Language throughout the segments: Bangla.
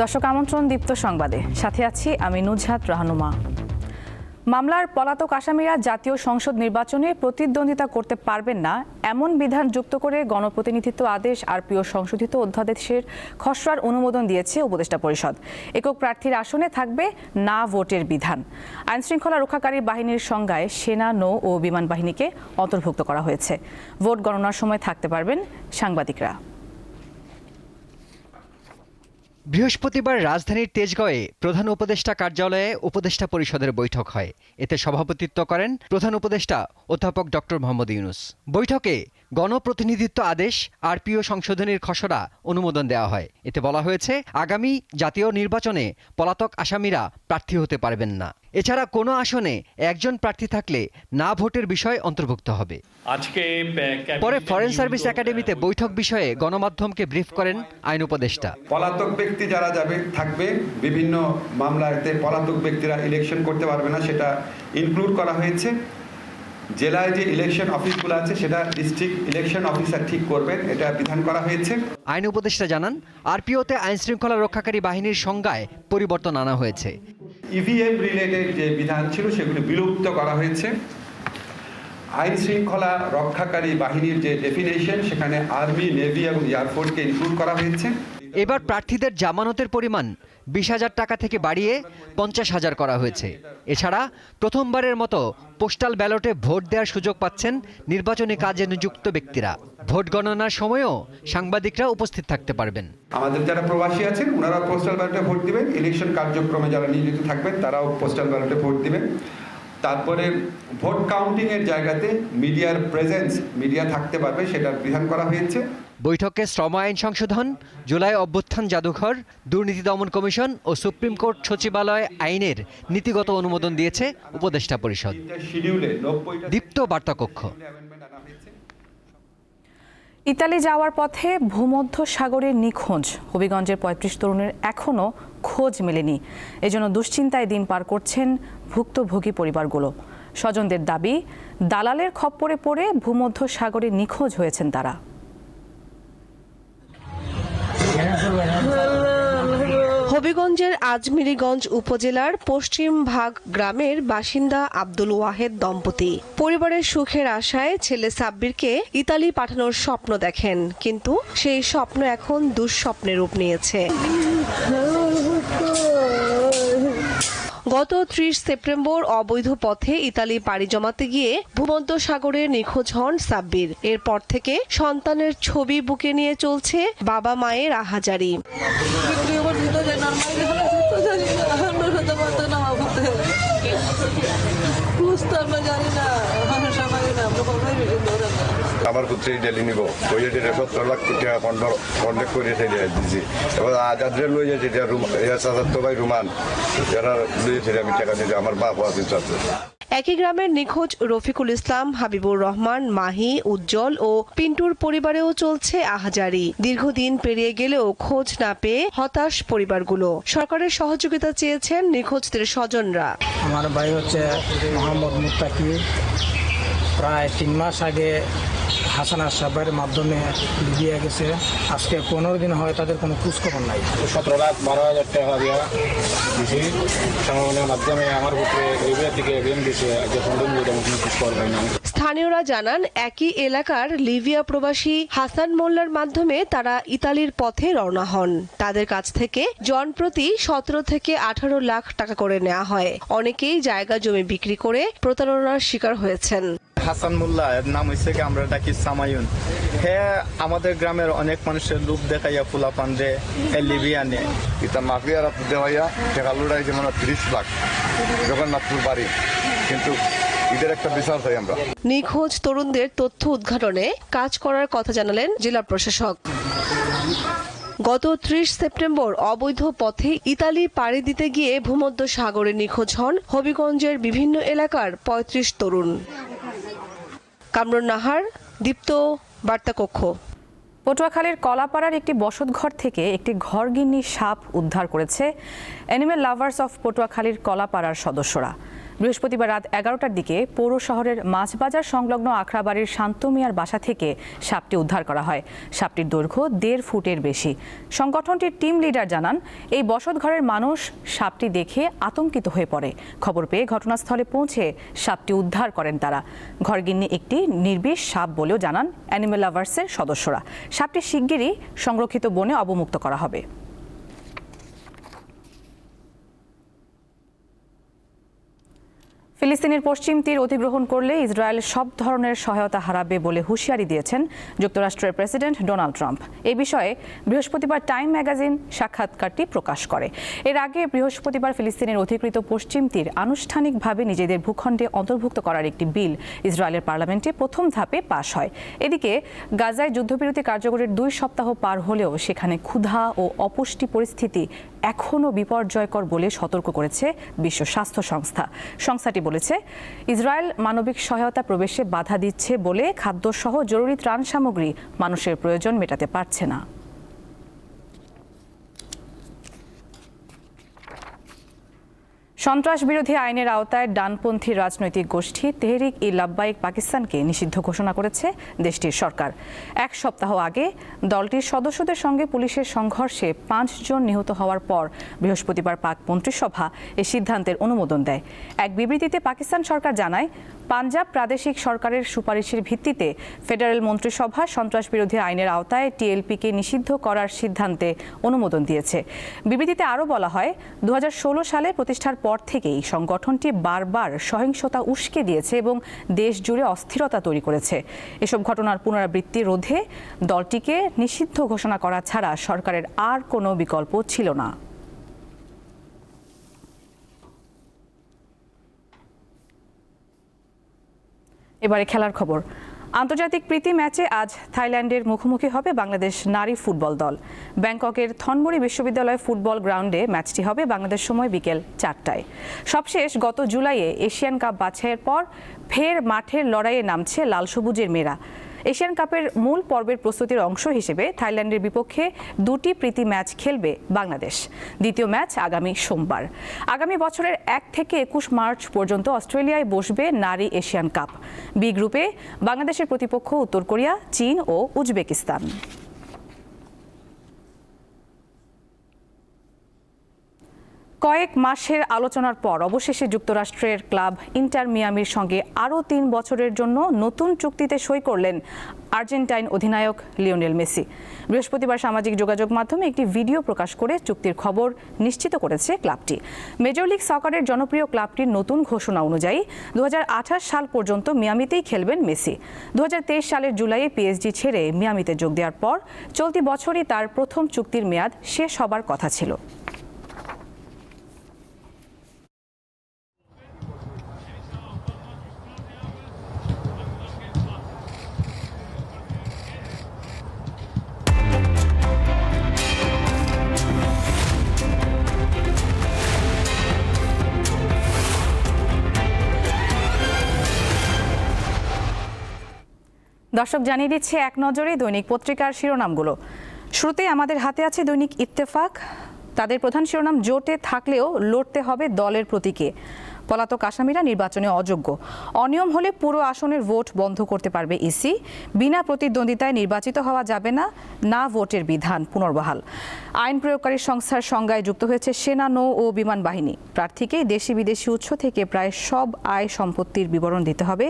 দর্শক আমন্ত্রণ দীপ্ত সংবাদে। সাথে আছি আমি নুজহাত রাহনুমা। মামলার পলাতক আসামিরা জাতীয় সংসদ নির্বাচনে প্রতিদ্বন্দ্বিতা করতে পারবেন না, এমন বিধান যুক্ত করে গণপ্রতিনিধিত্ব আদেশ আরপিও সংশোধিত অধ্যাদেশের খসড়ার অনুমোদন দিয়েছে উপদেষ্টা পরিষদ। একক প্রার্থীর আসনে থাকবে না ভোটের বিধান। আইনশৃঙ্খলা রক্ষাকারী বাহিনীর সংজ্ঞায় সেনা, নৌ ও বিমান বাহিনীকে অন্তর্ভুক্ত করা হয়েছে। ভোট গণনার সময় থাকতে পারবেন সাংবাদিকরা। বৃহস্পতিবার রাজধানীর তেজগাঁয়ে প্রধান উপদেষ্টা কার্যালয়ে উপদেষ্টা পরিষদের বৈঠক হয়। এতে সভাপতিত্ব করেন প্রধান উপদেষ্টা অধ্যাপক ডক্টর মোহাম্মদ ইউনুস। বৈঠকে গণপ্রতিনিধিত্ব আদেশ আরপিও সংশোধনীর খসড়া অনুমোদন দেওয়া হয়। এতে বলা হয়েছে আগামী জাতীয় নির্বাচনে পলাতক আসামিরা প্রার্থী হতে পারবেন না। এছাড়া কোনো আসনে একজন প্রার্থী থাকলে না ভোটের বিষয় অন্তর্ভুক্ত হবে। আজকে পরে ফরেন সার্ভিস একাডেমিতে বৈঠক বিষয়ে গণমাধ্যমকে ব্রিফ করেন আইন উপদেষ্টা। পলাতক ব্যক্তি যারা যাবে থাকবে বিভিন্ন মামলাতে পলাতক ব্যক্তিরা ইলেকশন করতে পারবে না সেটা ইনক্লুড করা হয়েছে। জেলায় যে ইলেকশন অফিসগুলো আছে সেটা ডিস্ট্রিক্ট ইলেকশন অফিসার ঠিক করবেন এটা বিধান করা হয়েছে। আইন উপদেষ্টা জানান আরপিওতে আইন শৃঙ্খলা রক্ষাকারী বাহিনীর সংজ্ঞায় পরিবর্তন আনা হয়েছে। ইভিএম রিলেটেড যে বিধান ছিল সেগুলি বিলুপ্ত করা হয়েছে। আইন শৃঙ্খলা রক্ষাকারী বাহিনীর যে ডেফিনেশন সেখানে আর্মি নেভি এবং এয়ারফোর্সকে ইনক্লুড করা হয়েছে। এবার প্রার্থীদের জামানতের পরিমাণ বিশ হাজার টাকা থেকে বাড়িয়ে পঞ্চাশ হাজার করা হয়েছে। এছাড়া প্রথমবারের মতো পোস্টাল ব্যালটে ভোট দেওয়ার সুযোগ পাচ্ছেন নির্বাচনী কাজে নিযুক্ত ব্যক্তিরা। ভোট গণনার সময়ও সাংবাদিকরা উপস্থিত থাকতে পারবেন। আমাদের যারা প্রবাসী আছেন ওনারা পোস্টাল ব্যালটে ভোট দিবেন। ইলেকশন কার্যক্রমে যারা নিয়োজিত থাকবেন, তারাও পোস্টাল ব্যালটে ভোট দিবেন। তারপরে ভোট কাউন্টিং এর জায়গাতে মিডিয়ার প্রেজেন্স, মিডিয়া থাকতে পারবে, সেটার বিধান করা হয়েছে। বৈঠকে শ্রম আইন সংশোধন, জুলাই অভ্যুত্থান জাদুঘর, দুর্নীতি দমন কমিশন ও সুপ্রিম কোর্ট সচিবালয় আইনের নীতিগত অনুমোদন দিয়েছে উপদেষ্টা পরিষদ। দীপ্ত বার্তা কক্ষ ইতালি যাওয়ার পথে ভূমধ্য সাগরে নিখোঁজ। হবিগঞ্জের পঁয়ত্রিশ তরুণের এখনও খোঁজ মেলেনি। এজন্য দুশ্চিন্তায় দিন পার করছেন ভুক্তভোগী পরিবারগুলো। স্বজনদের দাবি, দালালের খপ্পরে পড়ে ভূমধ্য সাগরে নিখোঁজ হয়েছেন তারা। হবিগঞ্জের আজমিরিগঞ্জ উপজেলার পশ্চিম ভাগ গ্রামের বাসিন্দা আব্দুল ওয়াহেদ দম্পতি। পরিবারের সুখের আশায় ছেলে সাব্বিরকে ইতালি পাঠানোর স্বপ্ন দেখেন, কিন্তু সেই স্বপ্ন এখন দুঃস্বপ্নের রূপ নিয়েছে। গত ত্রিশ সেপ্টেম্বর অবৈধ পথে ইতালি পাড়ি জমাতে গিয়ে ভূমধ্য সাগরে নিখোঁজ হন সাব্বির। এরপর থেকে সন্তানের ছবি বুকে নিয়ে চলছে বাবা মায়ের আহাজারি। আমার পুত্রে ডেলি নিব। ওই যে সত্তর লাখ কোটি টাকা কন্ট্যাক্ট করে সেটা দিছি। এবার আজাদরে লই যাচ্ছে এটা রুম সাজার তো ভাই রুমান। যারা লই যাচ্ছে আমি টাকা দিতে আমার বাপ আছে চাচ্ছে একই গ্রামের নিখোঁজ রফিকুল ইসলাম হাবিবুর রহমান মাহি উজ্জ্বল ও পিন্টুর পরিবারেও চলছে আহাজারি। দীর্ঘদিন পেরিয়ে গেলেও খোঁজ না পেয়ে হতাশ পরিবারগুলো। সরকারের সহযোগিতা চেয়েছেন নিখোঁজদের স্বজনরা। আমার ভাই হচ্ছে মোহাম্মদ মুত্তাকি। প্রায় তিন মাস আগে হাসান আশরাফের মাধ্যমে লিবিয়া গেছে। আজকে পনেরো দিন হয় তাদের কোনো খোঁজখবর নাই। সতেরো লাখ বারো হাজার টাকা দিয়া দিছি। সংগঠনের মাধ্যমে আমার পুত্রে লিবিয়া থেকে ঋণ দিছে। যে পনেরো দিন কোনো কিছু করবে না স্থানীয়রা জানান একই এলাকার লিবিয়া প্রবাসী হাসান মোল্লার মাধ্যমে তারা ইতালির পথে রওনা হন। তাদের কাছ থেকে জনপ্রতি সতেরো থেকে আঠারো লাখ টাকা করে নেওয়া হয়। অনেকেই জায়গা জমি বিক্রি করে প্রতারণার শিকার হয়েছেন। হাসান মোল্লা এর নাম হয়েছে কি আমরা ডাকি সামায়ুন। হ্যাঁ আমাদের গ্রামের অনেক মানুষের লোক দেখাইয়া ফুলা পান্ডে লিবিয়া নেয় এটা মাফিয়ার দেওয়াইয়া টাকা লুড়াই যেমন ত্রিশ লাখ। জগন্নাথপুর বাড়ি। কিন্তু ঈদের একটা বিচার চাই আমরা। নিখোঁজ তরুণদের তথ্য উদ্ঘাটনে কাজ করার কথা জানালেন জেলা প্রশাসক। গত ত্রিশ সেপ্টেম্বর অবৈধ পথে ইতালি পাড়ি দিতে গিয়ে ভূমধ্য সাগরে নিখোঁজ হন হবিগঞ্জের বিভিন্ন এলাকার ৩৫ তরুণ। কামরুন নাহার, দীপ্ত বার্তা কক্ষ পটুয়াখালীর কলাপাড়ার একটি বসতঘর থেকে একটি ঘরগিন্নি সাপ উদ্ধার করেছে অ্যানিমেল লাভার্স অফ পটুয়াখালীর কলাপাড়ার সদস্যরা। বৃহস্পতিবার রাত এগারোটার দিকে পৌর শহরের মাছবাজার সংলগ্ন আখড়াবাড়ির শান্ত মিয়ার বাসা থেকে সাপটি উদ্ধার করা হয়। সাপটির দৈর্ঘ্য দেড় ফুটের বেশি। সংগঠনটির টিম লিডার জানান, এই বসতঘরের মানুষ সাপটি দেখে আতঙ্কিত হয়ে পড়ে। খবর পেয়ে ঘটনাস্থলে পৌঁছে সাপটি উদ্ধার করেন তারা। ঘরগিন্নি একটি নির্বিষ সাপ বলেও জানান অ্যানিমেল লাভার্সের সদস্যরা। সাপটি শিগগিরই সংরক্ষিত বনে অবমুক্ত করা হবে। ফিলিস্তিনের পশ্চিম তীর অধিগ্রহণ করলে ইসরায়েল সব ধরনের সহায়তা হারাবে বলে হুঁশিয়ারি দিয়েছেন যুক্তরাষ্ট্রের প্রেসিডেন্ট ডোনাল্ড ট্রাম্প। এ বিষয়ে বৃহস্পতিবার টাইম ম্যাগাজিন সাক্ষাৎকারটি প্রকাশ করে। এর আগে বৃহস্পতিবার ফিলিস্তিনের অধিকৃত পশ্চিম তীর আনুষ্ঠানিকভাবে নিজেদের ভূখণ্ডে অন্তর্ভুক্ত করার একটি বিল ইসরায়েলের পার্লামেন্টে প্রথম ধাপে পাশ হয়। এদিকে গাজায় যুদ্ধবিরতি কার্যকরের দুই সপ্তাহ পার হলেও সেখানে ক্ষুধা ও অপুষ্টি পরিস্থিতি এখনও বিপর্যয়কর বলে সতর্ক করেছে বিশ্ব স্বাস্থ্য সংস্থা। সংস্থাটি বলেছে ইসরায়েল মানবিক সহায়তা প্রবেশে বাধা দিচ্ছে বলে খাদ্যসহ জরুরি ত্রাণ সামগ্রী মানুষের প্রয়োজন মেটাতে পারছে না। সন্ত্রাস বিরোধী আইনের আওতায় ডানপন্থী রাজনৈতিক গোষ্ঠী তেহরিক ই লাব্বাইক পাকিস্তানকে নিষিদ্ধ ঘোষণা করেছে দেশটির সরকার। এক সপ্তাহ আগে দলটির সদস্যদের সঙ্গে পুলিশের সংঘর্ষে পাঁচজন নিহত হওয়ার পর বৃহস্পতিবার পাক মন্ত্রিসভা এ সিদ্ধান্তের অনুমোদন দেয়। এক বিবৃতিতে পাকিস্তান সরকার জানায় পাঞ্জাব প্রাদেশিক সরকারের সুপারিশের ভিত্তিতে ফেডারেল মন্ত্রিসভা সন্ত্রাস বিরোধী আইনের আওতায় টিএলপিকে নিষিদ্ধ করার সিদ্ধান্তে অনুমোদন দিয়েছে। বিবৃতিতে আরও বলা হয় দু হাজার ষোলো সালে প্রতিষ্ঠার পর থেকেই সংগঠনটি বারবার সহিংসতা উস্কে দিয়েছে এবং দেশ জুড়ে অস্থিরতা তৈরি করেছে। এসব ঘটনার পুনরাবৃত্তি রোধে দলটিকে নিষিদ্ধ ঘোষণা করা ছাড়া সরকারের আর কোনো বিকল্প ছিল না। এবারে খেলার খবর। আন্তর্জাতিক প্রীতি ম্যাচে আজ থাইল্যান্ডের মুখোমুখি হবে বাংলাদেশ নারী ফুটবল দল। ব্যাংককের থনমরি বিশ্ববিদ্যালয় ফুটবল গ্রাউন্ডে ম্যাচটি হবে বাংলাদেশ সময় বিকেল চারটায়। সবশেষ গত জুলাইয়ে এশিয়ান কাপ বাছাইয়ের পর ফের মাঠের লড়াইয়ে নামছে লাল সবুজের মেয়েরা। এশিয়ান কাপের মূল পর্বের প্রস্তুতির অংশ হিসেবে থাইল্যান্ডের বিপক্ষে দুটি প্রীতি ম্যাচ খেলবে বাংলাদেশ। দ্বিতীয় ম্যাচ আগামী সোমবার। আগামী বছরের এক থেকে একুশ মার্চ পর্যন্ত অস্ট্রেলিয়ায় বসবে নারী এশিয়ান কাপ। বি গ্রুপে বাংলাদেশের প্রতিপক্ষ উত্তর কোরিয়া, চীন ও উজবেকিস্তান। কয়েক মাসের আলোচনার পর অবশেষে যুক্তরাষ্ট্রের ক্লাব ইন্টার মিয়ামির সঙ্গে আরও তিন বছরের জন্য নতুন চুক্তিতে সই করলেন আর্জেন্টাইন অধিনায়ক লিওনেল মেসি। বৃহস্পতিবার সামাজিক যোগাযোগ মাধ্যমে একটি ভিডিও প্রকাশ করে চুক্তির খবর নিশ্চিত করেছে ক্লাবটি। মেজর লিগ সকারের জনপ্রিয় ক্লাবটির নতুন ঘোষণা অনুযায়ী দু হাজার আঠাশ সাল পর্যন্ত মিয়ামিতেই খেলবেন মেসি। দু হাজার তেইশ সালের জুলাইয়ে পিএসজি ছেড়ে মিয়ামিতে যোগ দেওয়ার পর চলতি বছরই তার প্রথম চুক্তির মেয়াদ শেষ হবার কথা ছিল। দর্শক জানিয়ে দিচ্ছে এক নজরে দৈনিক পত্রিকার শিরোনামগুলো। শুরুতে আমাদের হাতে আছে দৈনিক ইত্তেফাক। তাদের প্রধান শিরোনাম, জোটে থাকলেও লড়তে হবে দলের প্রতীকে। পলাতক আসামিরা নির্বাচনে অযোগ্য। অনিয়ম হলে পুরো আসনের ভোট বন্ধ করতে পারবে ইসি। বিনা প্রতিদ্বন্দ্বিতায় নির্বাচিত হওয়া যাবে না না ভোটের বিধান পুনর্বহাল। আইন প্রয়োগকারী সংস্থার সংজ্ঞায় যুক্ত হয়েছে সেনা, নৌ ও বিমান বাহিনী। প্রার্থীকে দেশি বিদেশি উৎস থেকে প্রায় সব আয় সম্পত্তির বিবরণ দিতে হবে।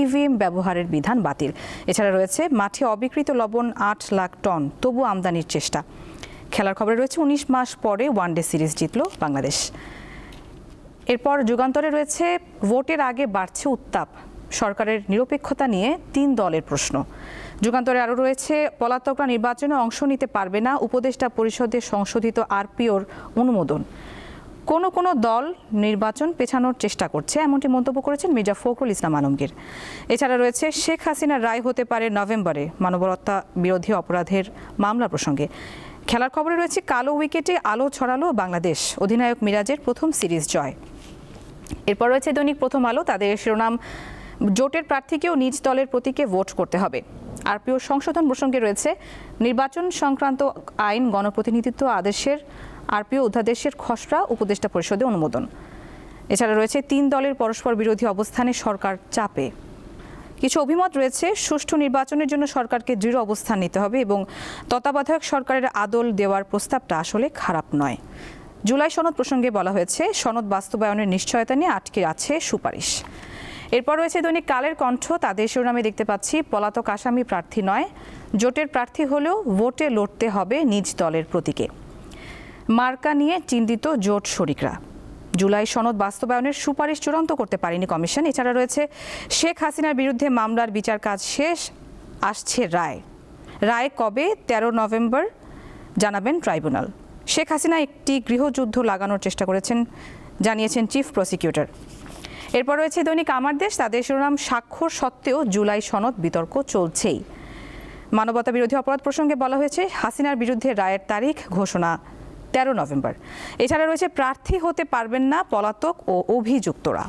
ইভিএম ব্যবহারের বিধান বাতিল। এছাড়া রয়েছে মাঠে অবিকৃত লবণ আট লাখ টন, তবু আমদানির চেষ্টা। খেলার খবরে রয়েছে উনিশ মাস পরে ওয়ানডে সিরিজ জিতল বাংলাদেশ। এরপর যুগান্তরে রয়েছে, ভোটের আগে বাড়ছে উত্তাপ। সরকারের নিরপেক্ষতা নিয়ে তিন দলের প্রশ্ন। যুগান্তরে আরও রয়েছে, পলাতকরা নির্বাচনে অংশ নিতে পারবে না উপদেষ্টা পরিষদের সংশোধিত আরপিওর অনুমোদন। কোন কোন দল নির্বাচন পেছানোর চেষ্টা করছে, এমনটি মন্তব্য করেছেন মির্জা ফখরুল ইসলাম আলমগীর। এছাড়া রয়েছে, শেখ হাসিনার রায় হতে পারে নভেম্বরে মানবরত্তা বিরোধী অপরাধের মামলা প্রসঙ্গে। খেলার খবরে রয়েছে, কালো উইকেটে আলো ছড়ালো বাংলাদেশ। অধিনায়ক মিরাজের প্রথম সিরিজ জয়। এরপর রয়েছে দৈনিক প্রথম আলো, তাদের শিরোনাম, জোটের প্রার্থীকেও নিজ দলের প্রতীকে ভোট করতে হবে। আরপিও সংশোধন প্রসঙ্গে রয়েছে, নির্বাচন সংক্রান্ত আইন, গণপ্রতিনিধিত্ব আদেশের, আরপিও অধ্যাদেশের খসড়া উপদেষ্টা পরিষদে অনুমোদন। এছাড়া রয়েছে, তিন দলের পরস্পর বিরোধী অবস্থানে সরকার চাপে। কিছু অভিমত রয়েছে, সুষ্ঠু নির্বাচনের জন্য সরকারকে দৃঢ় অবস্থান নিতে হবে এবং তত্ত্বাবধায়ক সরকারের আদল দেওয়ার প্রস্তাবটা আসলে খারাপ নয়। জুলাই সনদ প্রসঙ্গে বলা হয়েছে, সনদ বাস্তবায়নের নিশ্চয়তা নিয়ে আটকে আছে সুপারিশ। এরপর রয়েছে দৈনিক কালের কণ্ঠ, তাদের শিরোনামে দেখতে পাচ্ছি, পলাতক আসামি প্রার্থী নয়, জোটের প্রার্থী হলেও ভোটে লড়তে হবে নিজ দলের প্রতীকে। মার্কা নিয়ে চিন্তিত জোট শরিকরা। জুলাই সনদ বাস্তবায়নের সুপারিশ চূড়ান্ত করতে পারেনি কমিশন, এছাড়া রয়েছে, শেখ হাসিনার বিরুদ্ধে মামলার বিচার কাজ শেষ, আসছে রায়। রায় কবে? ১৩ নভেম্বর, জানাবেন ট্রাইব্যুনাল। শেখ হাসিনা একটি গৃহযুদ্ধ লাগানোর চেষ্টা করেছেন, জানিয়েছেন চিফ প্রসিকিউটর। এরপর রয়েছে দৈনিক আমার দেশ, তাদের শিরোনাম, স্বাক্ষর সত্ত্বেও জুলাই সনদ বিতর্ক চলছেই। মানবতা বিরোধী অপরাধ প্রসঙ্গে বলা হয়েছে, হাসিনার বিরুদ্ধে রায়ের তারিখ, ঘোষণা তেরো নভেম্বর। এছাড়া রয়েছে, প্রার্থী হতে পারবেন না পলাতক ও অভিযুক্তরা।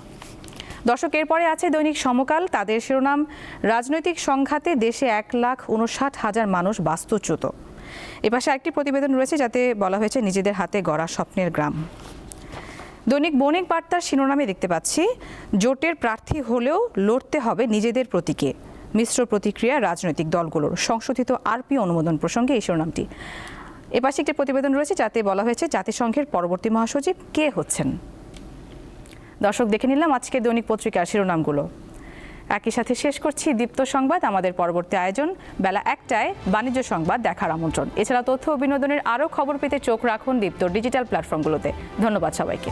দর্শক, এরপরে আছে দৈনিক সমকাল, তাদের শিরোনাম, রাজনৈতিক সংঘাতে দেশে এক লাখ উনষাট হাজার মানুষ বাস্তুচ্যুত। এপাশে একটি প্রতিবেদন রয়েছে যাতে বলা হয়েছে নিজেদের হাতে গড়া স্বপ্নের গ্রাম। দৈনিক বণিক বার্তার শিরোনামে দেখতে পাচ্ছি, জোটের প্রার্থী হলেও লড়তে হবে নিজেদের প্রতীকে। মিশ্র প্রতিক্রিয়া রাজনৈতিক দলগুলোর, সংশোধিত আরপি অনুমোদন প্রসঙ্গে এই শিরোনামটি। এপাশে একটি প্রতিবেদন রয়েছে যাতে বলা হয়েছে জাতিসংঘের পরবর্তী মহাসচিব কে হচ্ছেন। দর্শক দেখে নিলাম আজকে দৈনিক পত্রিকার শিরোনামগুলো। একই সাথে শেষ করছি দীপ্ত সংবাদ, আমাদের পরবর্তী আয়োজন, বেলা একটায় বাণিজ্য সংবাদ দেখার আমন্ত্রণ। এছাড়া তথ্য ও বিনোদনের আরও খবর পেতে চোখ রাখুন দীপ্ত ডিজিটাল প্ল্যাটফর্মগুলোতে। ধন্যবাদ সবাইকে।